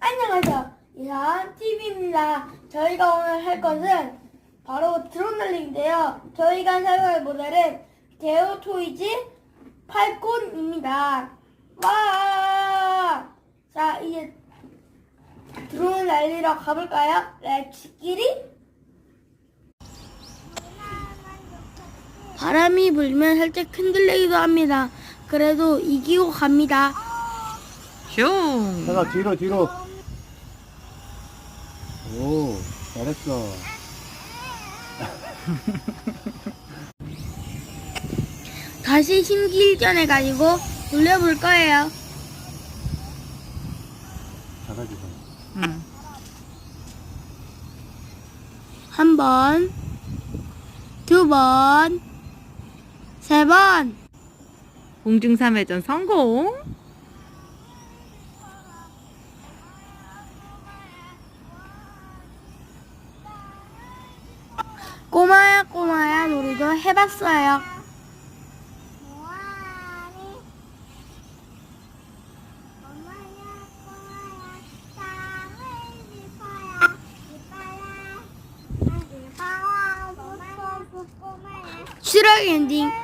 안녕하세요. 이상 TV입니다. 저희가 오늘 할 것은 바로 드론 날리기인데요. 저희가 사용할 모델은 데오 토이즈 팔콘입니다. 와! 자, 이제 드론을 날리러 가볼까요? 렛츠 기리! 바람이 불면 살짝 흔들리기도 합니다. 그래도 이기고 갑니다. 슝. 잠깐 뒤로 뒤로 오 잘했어 다시 심기일전해 가지고 돌려볼 거예요. 잘하지 응. 한 번, 두 번, 세 번. 공중삼회전 성공. 꼬마야 꼬마야 놀이도 해봤어요. 추락 엔딩.